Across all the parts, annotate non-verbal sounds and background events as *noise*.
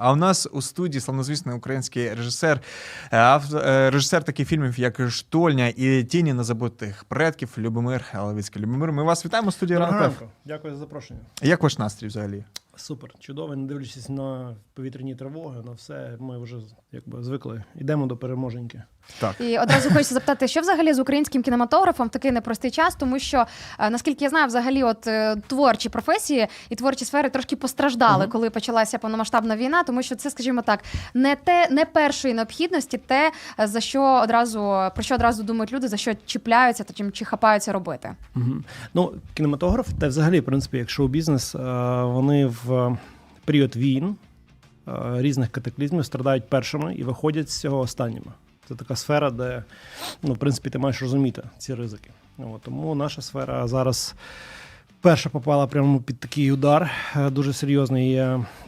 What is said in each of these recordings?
А у нас у студії славнозвісний український режисер, е, е, режисер таких фільмів, як Штольня і Тіні незабутих предків Любомир Левицький. Любомир, ми вас вітаємо у студії Доброго ранку. ранку. Дякую за запрошення. Як ваш настрій взагалі? Супер, чудово, не дивлячись на повітряні тривоги, на все, ми вже якби звикли. Йдемо до переможеньки. Так. І одразу хочу запитати, що взагалі з українським кінематографом в такий непростий час, тому що е, наскільки я знаю, взагалі, от е, творчі професії і творчі сфери трошки постраждали, коли почалася повномасштабна війна, тому що це, скажімо так, не те, не першої необхідності, те за що одразу про що одразу думають люди, за що чіпляються та чим чи хапаються робити. Угу. Ну, кінематограф, та взагалі, в принципі, як шоу-бізнес, е, вони в період війн е, різних катаклізмів страдають першими і виходять з цього останніми. Це така сфера, де, ну, в принципі, ти маєш розуміти ці ризики. От, тому наша сфера зараз перша попала прямо під такий удар е, дуже серйозний.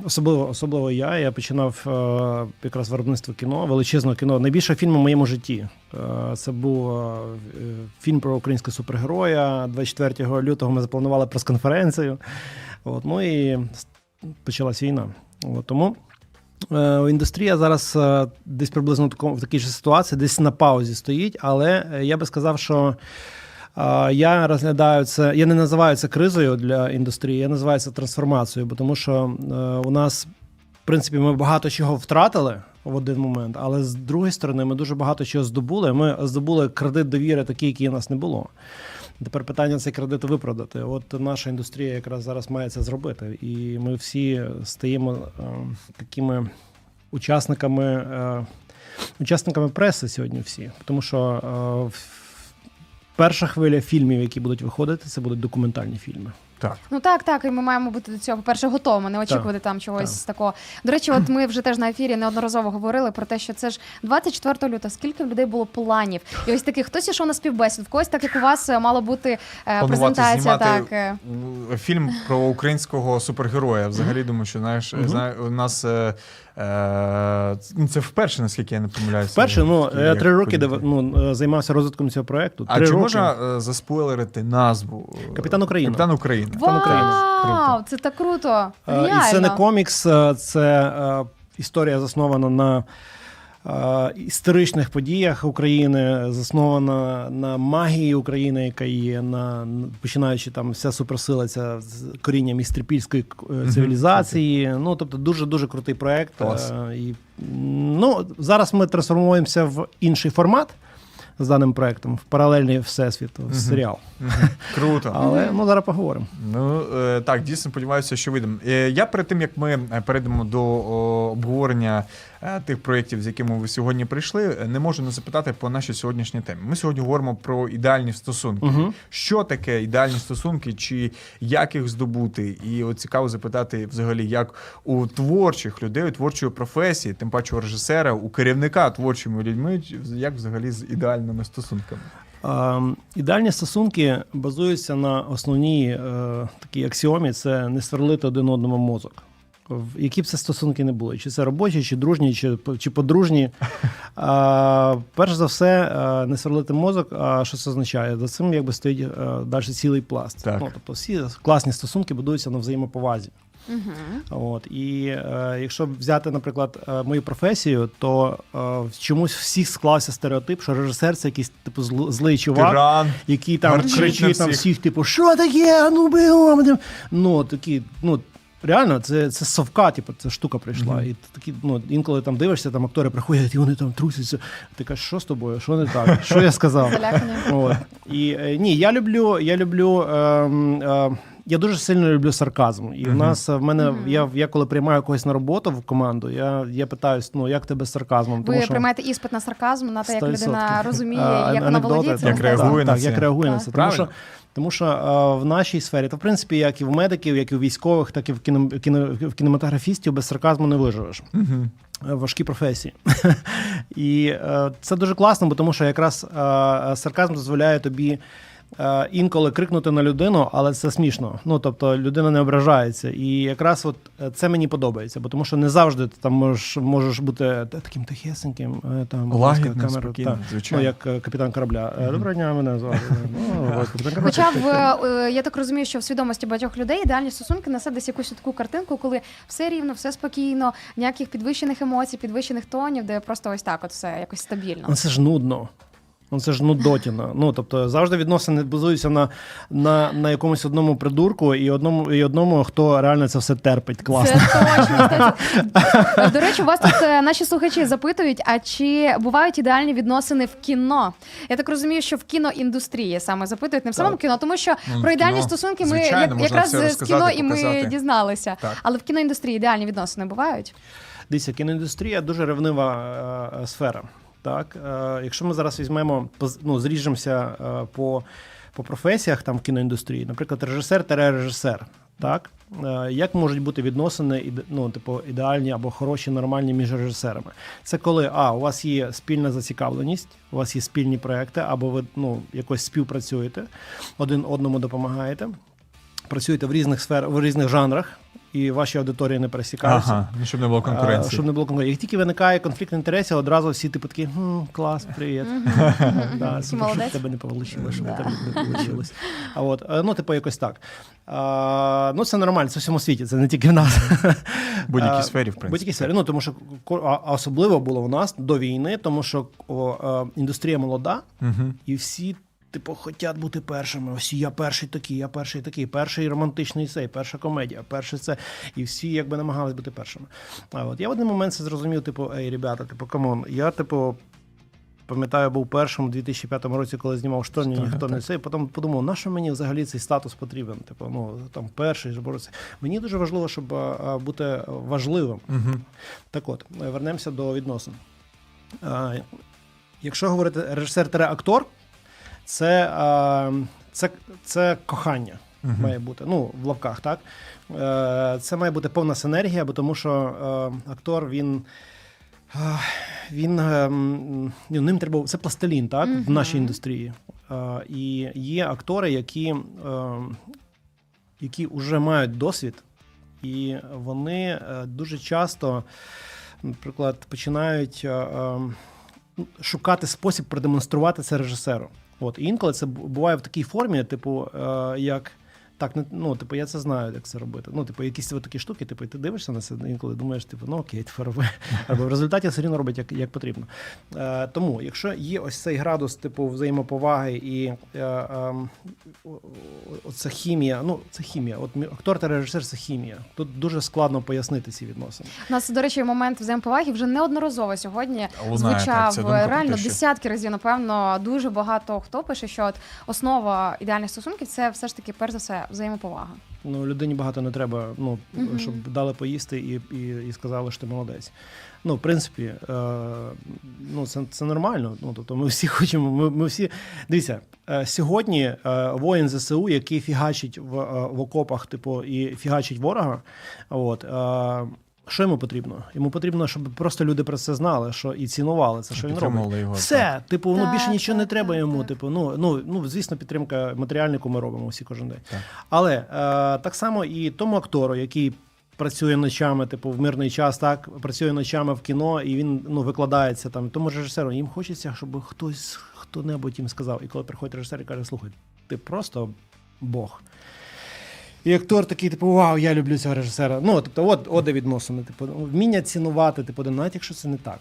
Особливо, особливо я. Я починав е, якраз виробництво кіно, величезного кіно. Найбільше фільм у моєму житті. Це був фільм про українського супергероя. 24 лютого ми запланували прес-конференцію. От, ну і почалась війна. От, тому е, індустрія зараз е, десь приблизно в такій ж ситуації, десь на паузі стоїть, але е, я би сказав, що. Я розглядаю це, я не називаю це кризою для індустрії, я називаю це трансформацією, бо тому що е, у нас, в принципі, ми багато чого втратили в один момент, але з другої сторони, ми дуже багато чого здобули. Ми здобули кредит довіри, такий, який у нас не було. Тепер питання цей кредит виправдати. От наша індустрія якраз зараз має це зробити. І ми всі стаємо е, такими учасниками, е, учасниками преси сьогодні всі. Тому що е, перша хвиля фільмів, які будуть виходити, це будуть документальні фільми. Так. Ну так, так, і ми маємо бути до цього, по-перше, готовими, не очікувати там чогось такого. До речі, от ми вже теж на ефірі неодноразово говорили про те, що це ж 24 лютого, скільки в людей було планів. І ось таких, хтось ішов на співбесід, в когось, так як у вас е, мала бути е, Планувати презентація. Так, е. фільм про українського супергероя. Взагалі думаю, що знаєш, угу. знає, у нас це вперше, наскільки я не помиляюся. Вперше, ну я три роки подібні. ну, е, займався розвитком цього проекту. А Три чи роки. можна е, заспойлерити назву? е, Капітан Україна. Капітан України. Капітан України. Вау, Круто. це так круто. Е, Реально. І це не комікс, е, це е, історія заснована на е, історичних подіях України, заснована на магії України, яка є на починаючи там вся суперсила, ця з корінням із трипільської е, цивілізації. Ну тобто дуже дуже крутий проект. Клас. Е, І, ну, зараз ми трансформуємося в інший формат. З даним проектом в паралельний всесвіт, в Мгм. серіал. Мгм. Круто. *laughs* Але ну зараз поговоримо. Ну е, так, дійсно сподіваюся, що вийдемо. Я перед тим як ми перейдемо до обговорення тих проєктів, з якими ви сьогодні прийшли, е, не можу не запитати по нашій сьогоднішній темі. Ми сьогодні говоримо про ідеальні стосунки. Угу. Що таке ідеальні стосунки, чи як їх здобути? І от цікаво запитати взагалі, як у творчих людей, у творчої професії, тим паче у режисера, у керівника творчими людьми, як взагалі з ідеальними стосунками. Ем, Ідеальні стосунки базуються на основній е, такій аксіомі: це не сверлити один одному мозок. Які б це стосунки не були, чи це робочі, чи дружні, чи, чи подружні. А, перш за все, е, не сверлити мозок. А що це означає? За цим якби стоїть е, далі цілий пласт. Так. Ну, тобто всі класні стосунки будуються на взаємоповазі. Мгм. От і е, якщо взяти, наприклад, е, мою професію, то е, чомусь всіх склався стереотип, що режисер це якийсь типу злий чувак, Тиран. який там кричить на всіх. всіх, типу, що таке? А Ну бігом. Ну такі, ну. Реально, це, це совка, типу, ця штука прийшла. Мгм. І такі, ну, інколи там дивишся, там актори приходять, і вони там трусяться. Ти кажеш, що з тобою? Що не так? Що я сказав? От. І е, ні, я люблю, я люблю. ем, е, я дуже сильно люблю сарказм. І в нас е, в мене Мгм. я, я коли приймаю когось на роботу в команду, я, я питаюсь, ну як тебе з сарказмом? Ви приймаєте іспит на сарказм, на те, як людина розуміє, як вона володіє цим Як реагує так, на так, це. як реагує на це. Тому що, тому що е, в нашій сфері, то в принципі, як і в медиків, як і в військових, так і в, кіно, кіно, в кінематографістів без сарказму не виживеш. Угу. Важкі професії. *laughs* І е, це дуже класно, бо тому що якраз е, сарказм дозволяє тобі інколи крикнути на людину, але це смішно. Ну тобто людина не ображається. І якраз от е, це мені подобається, бо тому що не завжди ти там можеш, можеш бути таким тихесеньким, е, там Лагідно, камеру, та. звичайно. Ну, як е, капітан корабля. Е, Доброго дня, мене звати. Ну, *laughs* капітан корабля. Хоча в е, я так розумію, що в свідомості багатьох людей ідеальні стосунки несе десь якусь таку картинку, коли все рівно, все спокійно, ніяких підвищених емоцій, підвищених тонів, де просто ось так, от все якось стабільно. Ну, це ж нудно. Ну, це ж нудотіна. Ну, тобто, завжди відносини базуються на, на, на якомусь одному придурку і одному, і одному, хто реально це все терпить. Класно. Це точно. *laughs* До речі, у вас тут е, наші слухачі запитують: а чи бувають ідеальні відносини в кіно? Я так розумію, що в кіноіндустрії саме запитують не в самому кіно, тому що Ну, про ідеальні кіно, стосунки ми звичайно, як- якраз з кіно і ми показати. дізналися. Так. Але в кіноіндустрії ідеальні відносини бувають. Дивіться, кіноіндустрія дуже ревнива е, е, сфера. Так? Е, якщо ми зараз візьмемо, ну, зріжемося е, по, по професіях там в кіноіндустрії, наприклад, режисер та режисер. Так? Е, як можуть бути відносини ну, типу, ідеальні або хороші, нормальні між режисерами? Це коли а, у вас є спільна зацікавленість, у вас є спільні проекти, або ви ну, якось співпрацюєте, один одному допомагаєте, працюєте в різних сферах, в різних жанрах, і ваші аудиторії не пересікаються. Ага, ну щоб не було конкуренції. Щоб не було конкуренції. Як тільки виникає конфлікт інтересів, одразу всі типу такі хм, клас, привіт. *laughs* Да, супер, щоб в тебе не вийшло, щоб в тебе не. А от, е, ну, типу, якось так. А, ну, це нормально, це в всьому світі, це не тільки в нас. В будь-якій сфері, в принципі. Будь-якій сфері. Ну, тому що а- особливо було у нас до війни, тому що о, е, індустрія молода, Угу. і всі. Типу, хотять бути першими. Ось я перший такий, я перший такий, перший романтичний цей, перша комедія, перший це. І всі якби намагались бути першими. А от я в один момент це зрозумів: типу, ей, ребята, типу, камон, я, типу. Пам'ятаю, був першим у 2005 році, коли знімав штормі, ніхто не цей. Потім подумав, на що мені взагалі цей статус потрібен? Типу, ну там перший ж бореться. Мені дуже важливо, щоб а, бути важливим. Угу. Так от, вернемося до відносин. А, Якщо говорити режисер-актор, це, а, це, це кохання Мгм. має бути. Ну, в лапках, так? Е, Це має бути повна синергія, бо тому що е, актор він. Він ем, ну, ним треба це пластилін, так в нашій індустрії. Е, І є актори, які, які вже мають досвід, і вони е, дуже часто, наприклад, починають е, ем, шукати спосіб продемонструвати це режисеру. От і інколи це буває в такій формі, типу, е, як. Так, ну, типу, я це знаю, як це робити. Ну, типу, якісь такі штуки, типу, ти дивишся на це інколи думаєш, типу, ну окей, тепер роби. *laughs* Або в результаті все рівно робить як, як потрібно. Е, тому, якщо є ось цей градус, типу, взаємоповаги і е, е, оця хімія, ну, це хімія. От актор та режисер це хімія. Тут дуже складно пояснити ці відносини. У нас, до речі, момент взаємоповаги вже неодноразово сьогодні Лунає, звучав ця думка реально що. десятки разів. Напевно, дуже багато хто пише, що от основа ідеальних стосунків це все ж таки, перш за все, взаємоповага. Ну, людині багато не треба, ну, Мгм. щоб дали поїсти і, і, і сказали, що ти молодець. Ну, в принципі, е, ну, це, це нормально. Ну, тобто ми всі *laughs* хочемо, ми, ми всі. Дивіться, е, сьогодні е, воїн ЗСУ, який фігачить в, е, в окопах, типу, і фігачить ворога, от, е, що йому потрібно? Йому потрібно, щоб просто люди про це знали, що і цінували це, що він робить. Його. Все, типу, ну Так, більше нічого не треба так, йому. так. Типу, ну, ну, ну звісно, підтримка матеріальнику ми робимо всі кожен день. Так. Але е, так само і тому актору, який працює ночами, типу, в мирний час, так працює ночами в кіно, і він ну викладається там. Тому режисеру їм хочеться, щоб хтось хто-небудь їм сказав. І коли приходить режисер і каже: слухай, ти просто Бог. І актор такий, типу, вау, я люблю цього режисера. Ну, тобто, от, от де відносини. Типу, вміння цінувати, типу, навіть якщо це не так.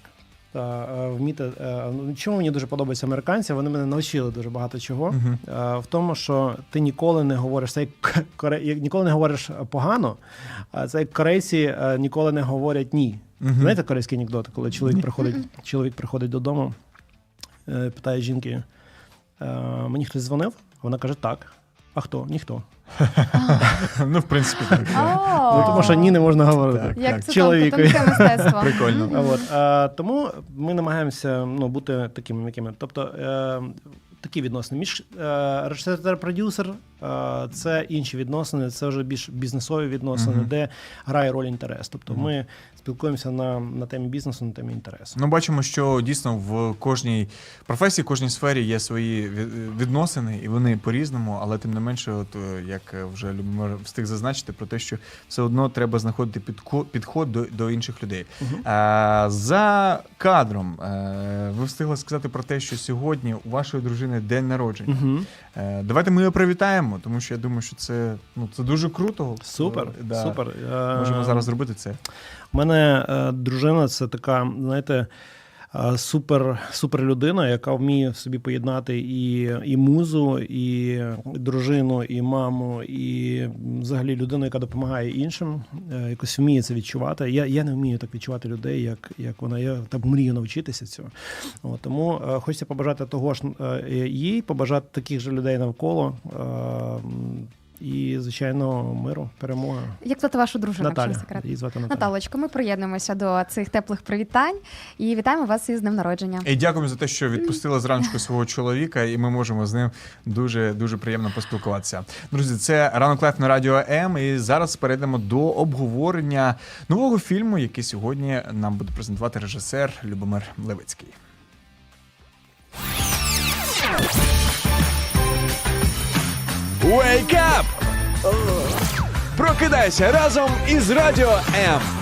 Та, е, вміти, е, ну, чому мені дуже подобаються американці, вони мене навчили дуже багато чого. Е, В тому, що ти ніколи не говориш, це як *laughs* коре... як ніколи не говориш погано, а це як корейці е, ніколи не говорять ні. Мгм. Знаєте корейський анекдот, коли чоловік приходить, чоловік приходить додому, е, питає жінки: е, мені хтось дзвонив? Вона каже, так. А хто? Ніхто. *laughs* Ну, в принципі, так. Ну, тому що ні не можна говорити. Так. Як це чоловікові. тонке мистецтво. *laughs* Прикольно. От, тому ми намагаємося ну, бути такими якими. Тобто, е, такі відносини між е, режисер та продюсер, е, це інші відносини, це вже більш бізнесові відносини, Мгм. де грає роль інтерес. Тобто Мгм. ми спілкуємося на, на темі бізнесу, на темі інтересу. Ну, бачимо, що дійсно в кожній професії, кожній сфері є свої ві- відносини, і вони по-різному, але тим не менше, от е, як е, вже Любомир встиг зазначити, про те, що все одно треба знаходити підко- підход до, до інших людей. Мгм. А, за кадром е, ви встигли сказати про те, що сьогодні у вашої дружини день народження. Угу. Е, давайте ми її привітаємо, тому що я думаю, що це ну це дуже круто. Супер, Е, да. супер. Е, Можемо зараз зробити це. У мене е, дружина це така, знаєте, е, супер, супер людина, яка вміє собі поєднати і, і музу, і дружину, і маму, і взагалі людину, яка допомагає іншим, е, якось вміє це відчувати. Я, я не вмію так відчувати людей, як, як вона. Я так мрію навчитися цього. От, тому е, хочеться побажати того ж е, їй, побажати таких же людей навколо. І, звичайно, миру, перемоги. Як звати вашу дружину, якщо Наталя. не секрет? Її звати Наталя. Наталочко, ми приєднуємося до цих теплих привітань і вітаємо вас із днем народження. І дякуємо за те, що відпустили зранку свого чоловіка, і ми можемо з ним дуже дуже приємно поспілкуватися. Друзі, це ранок лайф на радіо М. І зараз перейдемо до обговорення нового фільму, який сьогодні нам буде презентувати режисер Любомир Левицький. Wake up! Прокидайся разом із Радіо М.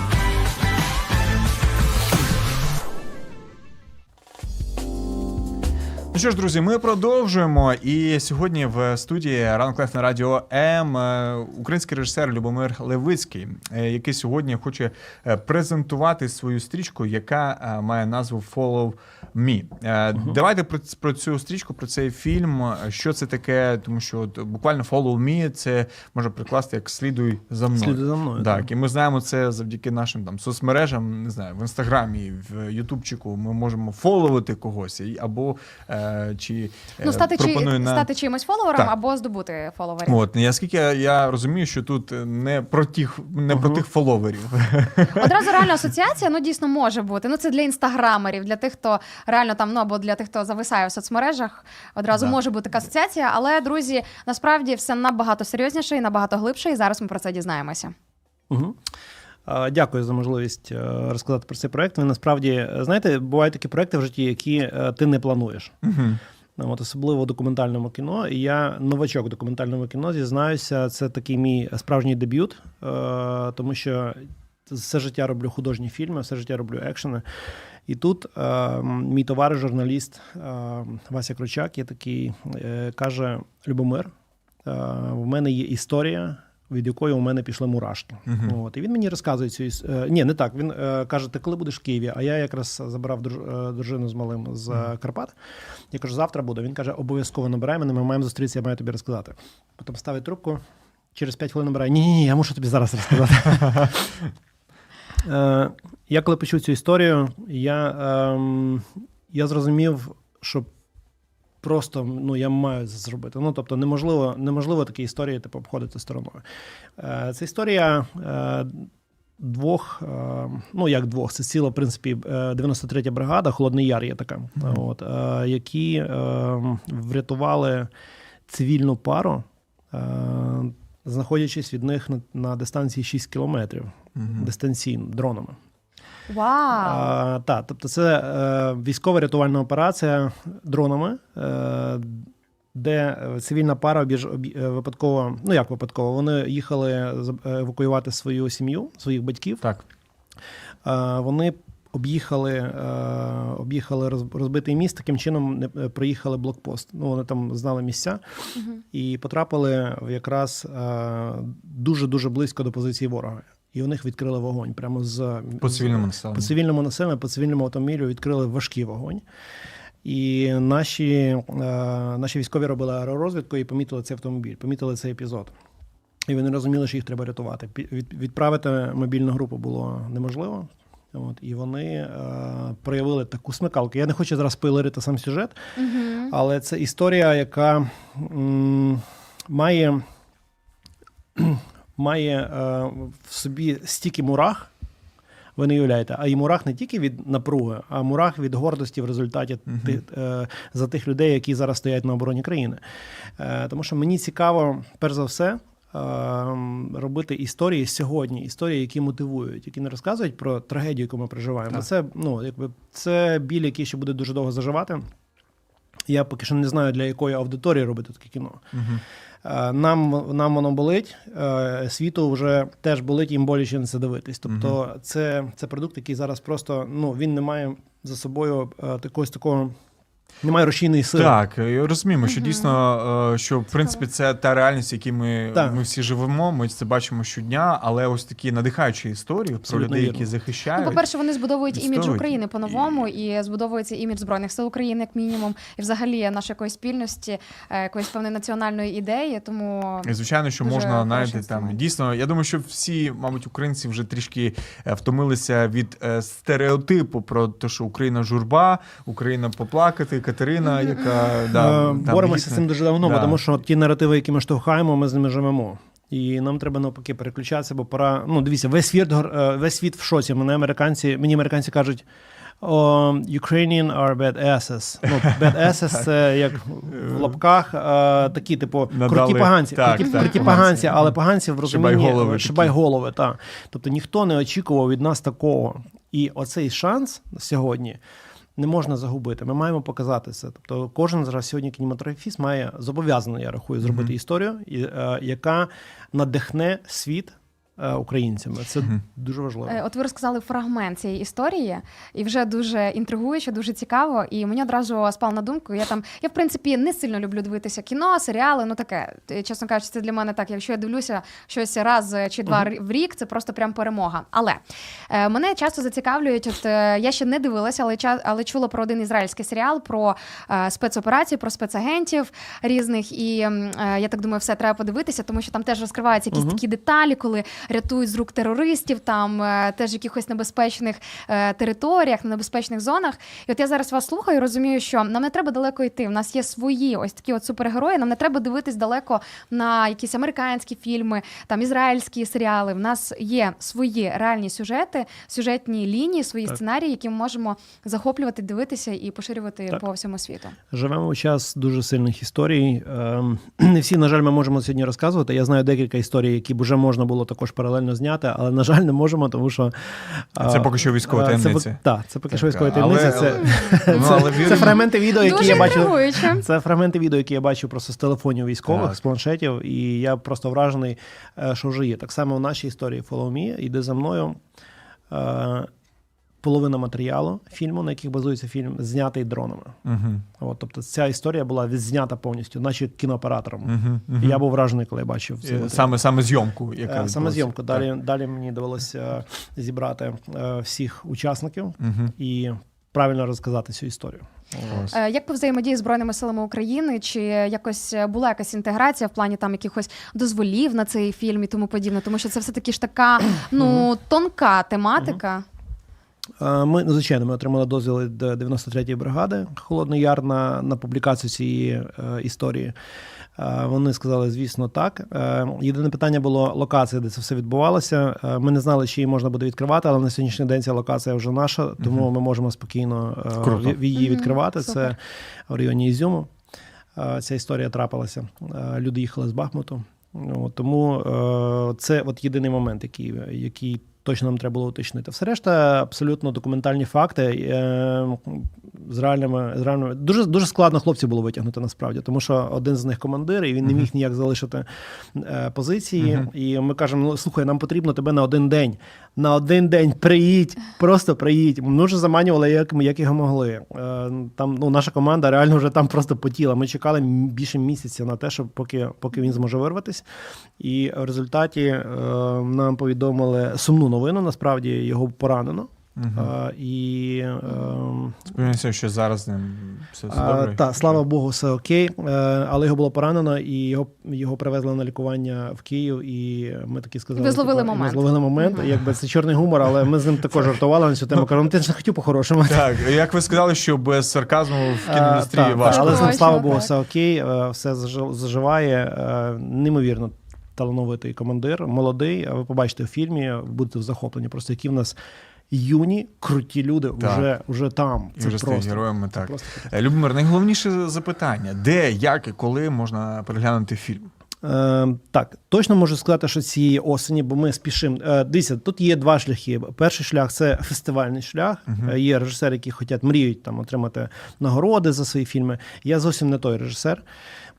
Ну що ж, друзі, ми продовжуємо. І сьогодні в студії Ранок Лайф на радіо М е, український режисер Любомир Левицький, е, який сьогодні хоче е, презентувати свою стрічку, яка має назву Follow Me. Е, Давайте про, про цю стрічку, про цей фільм. Що це таке? Тому що от, буквально Follow Me це можна прикласти як слідуй за мною. Слідуй за мною, Так, і ми знаємо це завдяки нашим там соцмережам, не знаю, в інстаграмі, в Ютубчику. Ми можемо фоловити когось або чи е, Ну, стати, чи, на стати чимось фоловером Так. або здобути фоловерів. От наскільки я, я розумію, що тут не про тих, не про тих фоловерів. *laughs* Одразу реально асоціація, ну дійсно може бути. Ну це для інстаграмерів, для тих, хто реально там, ну або для тих, хто зависає в соцмережах. Одразу Да. може бути така асоціація. Але друзі, насправді все набагато серйозніше і набагато глибше. І зараз ми про це дізнаємося. Угу. Дякую за можливість е, розказати про цей проект. Він насправді, знаєте, бувають такі проекти в житті, які е, ти не плануєш. Ну, От особливо в документальному кіно. І я новачок в документальному кіно зізнаюся, це такий мій справжній дебют, е, тому що все життя роблю художні фільми, все життя роблю екшени. І тут е, мій товариш, журналіст е, Вася Кручак, є такий, е, каже: Любомир, е, в мене є історія. Від якої у мене пішли мурашки. Мгм. От, і він мені розказує цю іс- е, Ні, не так. Він е, каже: ти коли будеш в Києві? А я якраз забрав е, дружину з малим з е, Карпат. Я кажу, завтра буду. Він каже, обов'язково набирай мене, ми маємо зустрітися, я маю тобі розказати. Потім ставить трубку, через 5 хвилин набирає. Ні, ні, ні, я мушу тобі зараз розказати. *laughs* Е, Я коли почув цю історію, я, ем, я зрозумів, що просто ну, я маю це зробити. Ну, тобто, неможливо, неможливо такі історії типу, обходити стороною. Е, Це історія. е, Двох, е, ну як двох, це ціла, в принципі, е, 93-я бригада, Холодний Яр є така, от, е, які врятували цивільну пару, знаходячись від них на, на дистанції 6 кілометрів Мгм. дистанційно дронами. Вау! А, так, тобто це е, військова рятувальна операція дронами, е, де е, цивільна пара обіж, обі, е, випадково, ну як випадково, вони їхали е, евакуювати свою сім'ю, своїх батьків. Так. Е, вони об'їхали, е, об'їхали роз- розбитий міст, таким чином не е, проїхали блокпост. Ну, вони там знали місця Мгм. і потрапили в якраз е, дуже-дуже близько до позиції ворога. І у них відкрили вогонь прямо з По цивільному по цивільному населенню, по цивільному автомобілю відкрили важкий вогонь. І наші, е, наші військові робили аеророзвідку і помітили цей автомобіль, помітили цей епізод. І вони розуміли, що їх треба рятувати. Відправити мобільну групу було неможливо. От, і вони е, проявили таку смикалку. Я не хочу зараз спойлерити сам сюжет, Мгм. але це історія, яка м, має, має е, в собі стільки мурах Ви не уявляєте. А і мурах не тільки від напруги, а мурах від гордості в результаті ти- е, за тих людей, які зараз стоять на обороні країни. Е, тому що мені цікаво, перш за все. е, Робити історії сьогодні, історії, які мотивують, які не розказують про трагедію, яку ми проживаємо. Так. Це ну якби це біль, який ще буде дуже довго заживати. Я поки що не знаю, для якої аудиторії робити таке кіно. Мгм. Е, Нам, нам воно болить, е, світу вже теж болить, їм боляче на це дивитись. Тобто, це, це продукт, який зараз просто ну, він не має за собою такого такого, немає рушійної сили. Так, розуміємо, що дійсно, е, що в принципі це та реальність, в якій ми, Так. ми всі живемо. Ми це бачимо щодня, але ось такі надихаючі історії про людей, вірно. які захищають. Ну, по-перше, вони збудовують імідж. України по-новому і збудовується імідж Збройних сил України, як мінімум, і взагалі нашої якоїсь спільності, е, якоїсь певної національної ідеї. Тому І, Звичайно, що можна знаєте, там дійсно. Я думаю, що всі, мабуть, українці вже трішки е, втомилися від е, стереотипу про те, що Україна журба, Україна поплакати, Катерина, яка да, Е, там, Боремося з цим дуже давно, Да. тому що ті наративи, які ми штовхаємо, ми з ними живемо. І нам треба навпаки переключатися, бо пора. Ну, дивіться, весь світ е, весь світ в шоці. Мене американці, мені американці кажуть. о, Ukrainian are bad asses. Ну, bad *laughs* asses це як в лапках е, такі, типу, Надали- круті поганці. так, круті, так, круті поганці. але поганці в розумінні Шибайголови такі. шибайголови, так. Тобто ніхто не очікував від нас такого. І оцей шанс сьогодні не можна загубити. Ми маємо показати це. Тобто, кожен зараз сьогодні кінематографіст має зобов'язаний, я рахую, зробити історію, і, е, яка надихне світ українцями. Це дуже важливо. Е, От ви розказали фрагмент цієї історії, і вже дуже інтригуюче, дуже цікаво. І мені одразу спав на думку. Я там, я в принципі не сильно люблю дивитися кіно, серіали. Ну таке, Е, чесно кажучи, це для мене так. Якщо я дивлюся щось раз чи два ри- в рік, це просто прям перемога. Але е, мене часто зацікавлюють. От е, я ще не дивилася, але але чула про один ізраїльський серіал про е, спецоперації, про спецагентів різних. І е, я так думаю, все треба подивитися, тому що там теж розкриваються якісь такі деталі, коли рятують з рук терористів, там е, теж в якихось небезпечних е, територіях, на небезпечних зонах. І от я зараз вас слухаю і розумію, що нам не треба далеко йти. У нас є свої ось такі от супергерої. Нам не треба дивитись далеко на якісь американські фільми, там ізраїльські серіали. В нас є свої реальні сюжети, сюжетні лінії, свої Так. сценарії, які ми можемо захоплювати, дивитися і поширювати Так. по всьому світу. Живемо у час дуже сильних історій. Ем, *clears throat* Не всі, на жаль, ми можемо сьогодні розказувати. Я знаю декілька історій, які вже можна було також паралельно зняти, але на жаль, не можемо, тому що це поки що військова таємниця. Так, це поки що військова таємниця. Це, *laughs* Ну, це, але це фрагменти відео, які Дуже я бачу. Це фрагменти відео, які я бачу просто з телефонів військових, Так. з планшетів, і я просто вражений, е, що вже є. Так само в нашій історії Follow Me іди за мною. Е, Половина матеріалу фільму, на яких базується фільм, знятий дронами. Мгм, От, тобто ця історія була відзнята повністю, наче кінооператором. І мгм. я був вражений, коли я бачив цей Е. Саме саме зйомку, яка Е, Саме відбулася. зйомку. Далі, далі мені довелося зібрати е, всіх учасників і правильно розказати цю історію. Ось. Е, Як по взаємодії з збройними силами України, чи якось е, була якась інтеграція в плані там якихось дозволів на цей фільм і тому подібне? Тому що це все таки ж така *clears throat* ну тонка тематика. Е, Ми, ну, звичайно, ми отримали дозвіл від 93-ї бригади Холодний Яр на, на публікацію цієї е, історії. Е, Вони сказали, звісно, так. Е, Єдине питання було локація, де це все відбувалося. Е, Ми не знали, чи її можна буде відкривати, але на сьогоднішній день ця локація вже наша, тому ми можемо спокійно е, Круто. її відкривати. супер. Це в районі Ізюму. Е, Ця історія трапилася. Е, Люди їхали з Бахмуту. Ну, тому е, це от єдиний момент, який, який точно нам треба було уточнити. Все решта абсолютно документальні факти е, з реальними, з реальними. Дуже, дуже складно хлопців було витягнути насправді, тому що один з них командир, і він не міг ніяк залишити е, позиції. І ми кажемо: ну слухай, нам потрібно тебе на один день. На один день приїдь, просто приїдь. Ми вже заманювали, як, як його могли. Е, Там ну, наша команда реально вже там просто потіла. Ми чекали більше місяця на те, щоб поки, поки він зможе вирватися. І в результаті е, нам повідомили сумну новину. Насправді його поранено. Е, і е, Сподіваюся, що зараз з ним все, добре. та, слава Богу, все окей. Е, але його було поранено, і його, його привезли на лікування в Київ. І ми такі сказали. Ви зловили типу, момент. Ми зловили момент. Якби це чорний гумор, але ми з ним також жартували на цю тему. Кажу, ну ти ж не хотів по-хорошому. Так, як ви сказали, що без сарказму в кіноіндустрії так, важко. Але з ним, слава Богу, все окей, е, все зажи- заживає. Е, Неймовірно талановитий командир, молодий. А ви побачите в фільмі, будете захоплені. Просто які в нас. Юні, круті люди Так. вже, вже там. І Це вже стають героями. Так. просто Любомир, найголовніше запитання: де, як і коли можна переглянути фільм? Е, так, точно можу сказати, що цієї осені, бо ми спішимо. Е, дивіться, тут є два шляхи. Перший шлях це фестивальний шлях. Е, Є режисери, які хочуть, мріють там отримати нагороди за свої фільми. Я зовсім не той режисер.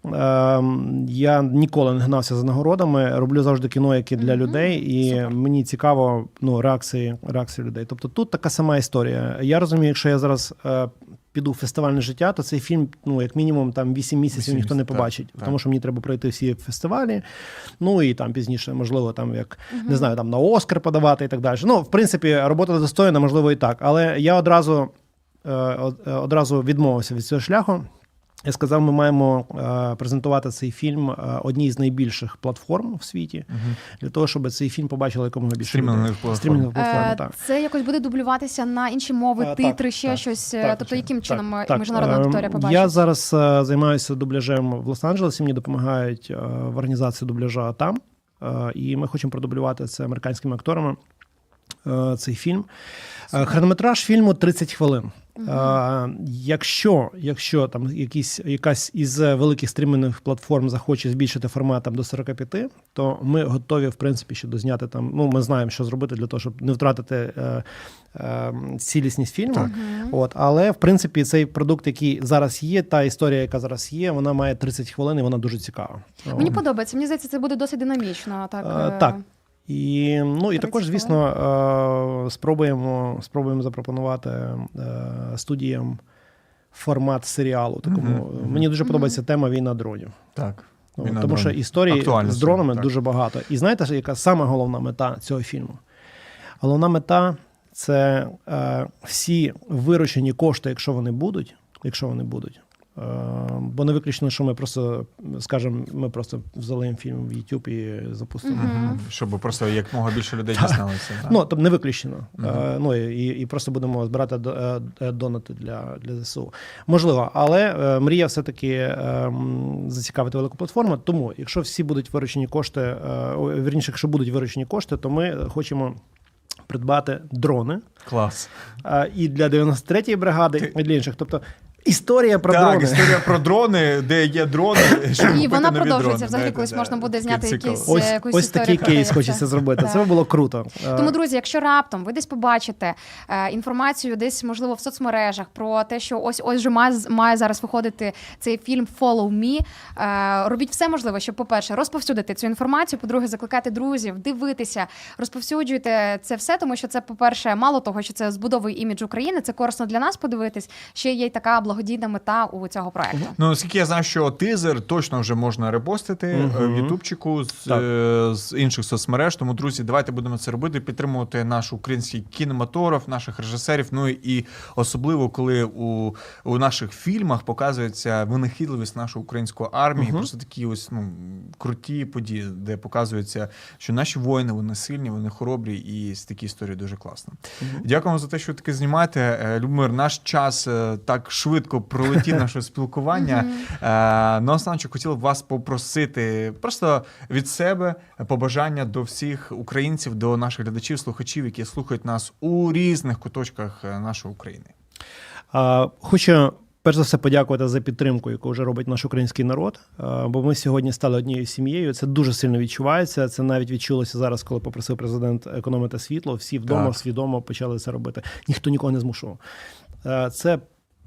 Е, я ніколи не гнався за нагородами. Роблю завжди кіно, яке для людей, і мені цікаво ну, реакції, реакції людей. Тобто тут така сама історія. Я розумію, якщо я зараз. Піду в фестивальне життя, то цей фільм, ну як мінімум, там 8 місяців 8 ніхто не побачить, так, побачить, так. тому що мені треба пройти всі фестивалі. Ну і там пізніше, можливо, там як не знаю, там на Оскар подавати і так далі. Ну, в принципі, робота достойна, можливо, і так. Але я одразу, е, е, одразу відмовився від цього шляху. Я сказав, ми маємо е, презентувати цей фільм е, одній з найбільших платформ в світі для того, щоб цей фільм побачили якомога більше Стрімінгових платформ. Е, так. Це якось буде дублюватися на інші мови, Е, так, титри, ще так, щось. е, так, тобто, яким так, чином е, так. міжнародна Ем, аудиторія побачить? Я зараз е, займаюся дубляжем в Лос-Анджелесі. Мені допомагають е, в організації дубляжа там. Е, І ми хочемо продублювати це американськими акторами. Е, Цей фільм. Е, Хронометраж фільму 30 хвилин. Е, Якщо, якщо там якісь, якась із великих стрімінгових платформ захоче збільшити формат там, до 45, то ми готові, в принципі, ще дозняти там. Ну, ми знаємо, що зробити для того, щоб не втратити е, е, цілісність фільму. Так. От, але в принципі цей продукт, який зараз є, та історія, яка зараз є, вона має 30 хвилин, і вона дуже цікава. Мені подобається. Мені здається, це буде досить динамічно. Так, е, так. І, ну, і також, звісно, е, спробуємо, спробуємо запропонувати е, студіям формат серіалу. Такому. Мені дуже подобається тема війна дронів. Так. Ну, Війна тому що історії Актуально з дронами так. дуже багато. І знаєте, ж, яка саме головна мета цього фільму? Головна мета це е, всі виручені кошти, якщо вони будуть, якщо вони будуть. Е, бо не виключно, що ми просто скажемо, ми просто залиємо фільм в YouTube і запустимо. Мгм. Щоб просто якмога більше людей дізналися. Ну, тобто не виключено. Е, ну, і, і просто будемо збирати е, донати для, для ЗСУ. Можливо, але мрія все-таки зацікавити велику платформу. Тому, якщо всі будуть виручені кошти, вірніше, якщо будуть виручені кошти, то ми хочемо придбати дрони Клас. е, і для 93-ї бригади, і для інших. Тобто історія про так, дрони. історія про дрони, де є дрони. *laughs* щоб І вона продовжується. дрони. Взагалі, колись да, можна буде зняти якийсь- Ось, якусь ось такий кейс хочеться зробити. Це було круто. Е, Тому, друзі, якщо раптом ви десь побачите е, інформацію, десь можливо в соцмережах про те, що ось ось же має, має зараз виходити цей фільм Follow Me, е, робіть все можливе, щоб, по-перше, розповсюдити цю інформацію. По-друге, закликати друзів, дивитися, розповсюджуйте це все, тому що це, по-перше, мало того, що це збудовує імідж України, це корисно для нас подивитись. Ще є й така благодійна мета у цього проекту. Ну, оскільки я знаю, що тизер точно вже можна репостити Мгм. в Ютубчику з, е, з інших соцмереж. Тому, друзі, давайте будемо це робити, підтримувати наш український кінематограф, наших режисерів. Ну і особливо, коли у, у наших фільмах показується винахідливість нашої української армії. Мгм. Просто такі ось ну круті події, де показується, що наші воїни вони сильні, вони хоробрі, і з такі історії дуже класно. Дякуємо за те, що ви таке знімаєте. Е, Любомир, наш час так швидко пролетів наше *laughs* спілкування. Е, Наостанок хотів б вас попросити просто від себе побажання до всіх українців, до наших глядачів, слухачів, які слухають нас у різних куточках е, нашої України. Хочу перш за все подякувати за підтримку, яку вже робить наш український народ. Бо ми сьогодні стали однією сім'єю. Це дуже сильно відчувається. Це навіть відчулося зараз, коли попросив президент економити світло. Всі вдома Так. свідомо почали це робити. Ніхто нікого не змушував. Е, Це.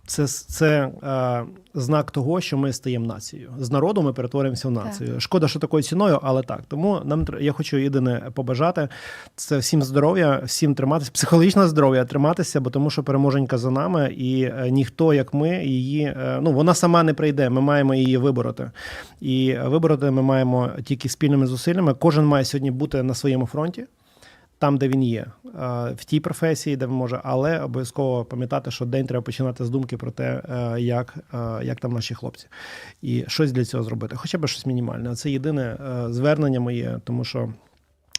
Це, це е, знак того, що ми стаємо нацією. З народу ми перетворюємося в націю. Шкода, що такою ціною, але так. Тому нам я хочу єдине побажати це всім здоров'я, всім триматися, психологічного здоров'я триматися, бо тому що переможенька за нами, і е, ніхто, як ми, її е, ну вона сама не прийде. Ми маємо її вибороти. І вибороти ми маємо тільки спільними зусиллями. Кожен має сьогодні бути на своєму фронті. Там, де він є, е, в тій професії, де він може, але обов'язково пам'ятати, що день треба починати з думки про те, е, як, е, як там наші хлопці, і щось для цього зробити, хоча б щось мінімальне. Це єдине звернення моє, тому що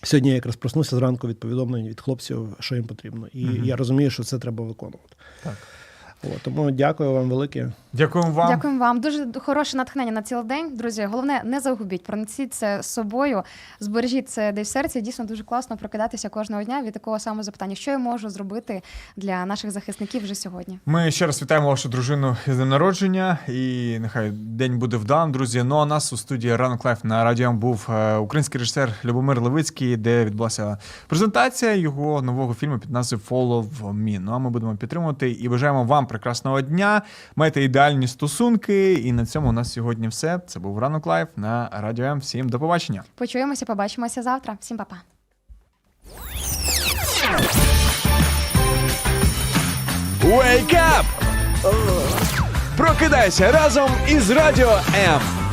сьогодні я якраз проснувся зранку від повідомлень від хлопців, що їм потрібно, і Мгм. я розумію, що це треба виконувати. Так. Тому дякую вам велике. Дякуємо вам. Дякуємо вам. Дуже хороше натхнення на цілий день. Друзі, головне, не загубіть, пронесіть це з собою, збережіть це десь в серці. Дійсно дуже класно прокидатися кожного дня від такого самого запитання, що я можу зробити для наших захисників вже сьогодні. Ми ще раз вітаємо вашу дружину з днем народження, і нехай день буде вдалим, друзі. Ну а нас у студії Ранок Лайф на радіо був е, український режисер Любомир Левицький, де відбулася презентація його нового фільму під назвою Follow Me. Ну а ми будемо підтримувати і бажаємо вам прекрасного дня. Майте ідеальні стосунки. І на цьому у нас сьогодні все. Це був Ранок Лайф на радіо М. Всім до побачення. Почуємося, побачимося завтра. Всім па-па. Wake up! Прокидайся разом із Радіо М.